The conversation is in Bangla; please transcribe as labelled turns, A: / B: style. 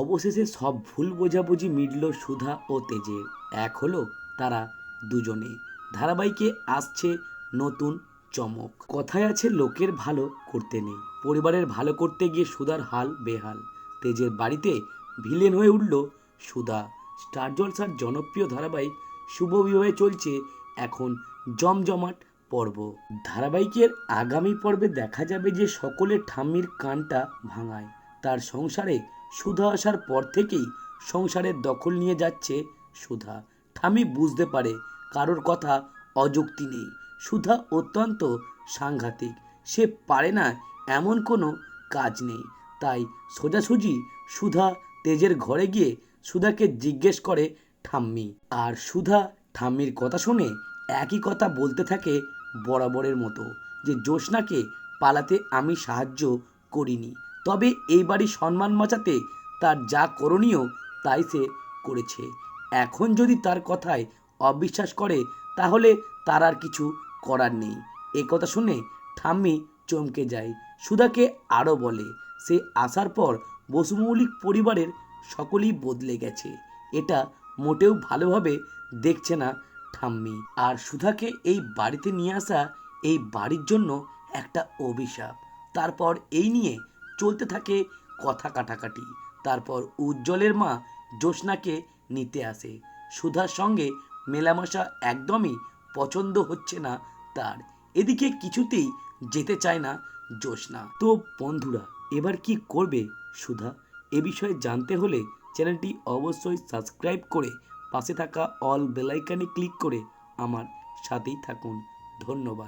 A: অবশেষে সব ভুল বোঝাবুঝি মিটল সুধা ও তেজের এক হলো তারা দুজনে। ধারাবাহিকে আসছে নতুন চমক। কথায় আছে লোকের ভালো করতে নেই। পরিবারের ভালো করতে গিয়ে সুধার হাল বেহাল। তেজের বাড়িতে ভিলেন হয়ে উঠল সুধা। স্টার জলসার জনপ্রিয় ধারাবাহিক শুভ বিবাহে চলছে এখন জমজমাট পর্ব। ধারাবাহিকের আগামী পর্বে দেখা যাবে যে সকলের ঠাম্মির কানটা ভাঙায়। তার সংসারে সুধা আসার পর থেকেই সংসারের দখল নিয়ে যাচ্ছে সুধা। ঠামি বুঝতে পারে কারোর কথা অযুক্তি নেই। সুধা অত্যন্ত সাংঘাতিক। সে পারে না এমন কোনো কাজ নেই। তাই সোজাসুজি সুধা তেজের ঘরে গিয়ে সুধাকে জিজ্ঞেস করে, ঠাম্মি। আর সুধা ঠাম্মির কথা শুনে একই কথা বলতে থাকে বরাবরের মতো যে, জ্যোৎস্নাকে পালাতে আমি সাহায্য করিনি। তবে এই বাড়ি সম্মান বাঁচাতে তার যা করণীয় তাই সে করেছে। এখন যদি তার কথায় অবিশ্বাস করে, তাহলে তার আর কিছু করার নেই। এ কথা শুনে ঠাম্মি চমকে যায়। সুধাকে আরও বলে, সে আসার পর বসুমৌলিক পরিবারের সকলেই বদলে গেছে। এটা মোটেও ভালোভাবে দেখছে না ঠাম্মি। আর সুধাকে এই বাড়িতে নিয়ে আসা এই বাড়ির জন্য একটা অভিশাপ। তারপর এই নিয়ে চলতে থাকে কথা কাটাকাটি। তারপর উজ্জ্বলের মা জ্যোৎস্নাকে নিতে আসে। সুধার সঙ্গে মেলামেশা একদমই পছন্দ হচ্ছে না তার। এদিকে কিছুতেই যেতে চায় না জ্যোৎস্না। তো বন্ধুরা, এবার কি করবে সুধা? এ বিষয়ে জানতে হলে চ্যানেলটি অবশ্যই সাবস্ক্রাইব করে পাশে থাকা অল বেলাইকানে ক্লিক করে আমার সাথেই থাকুন। ধন্যবাদ।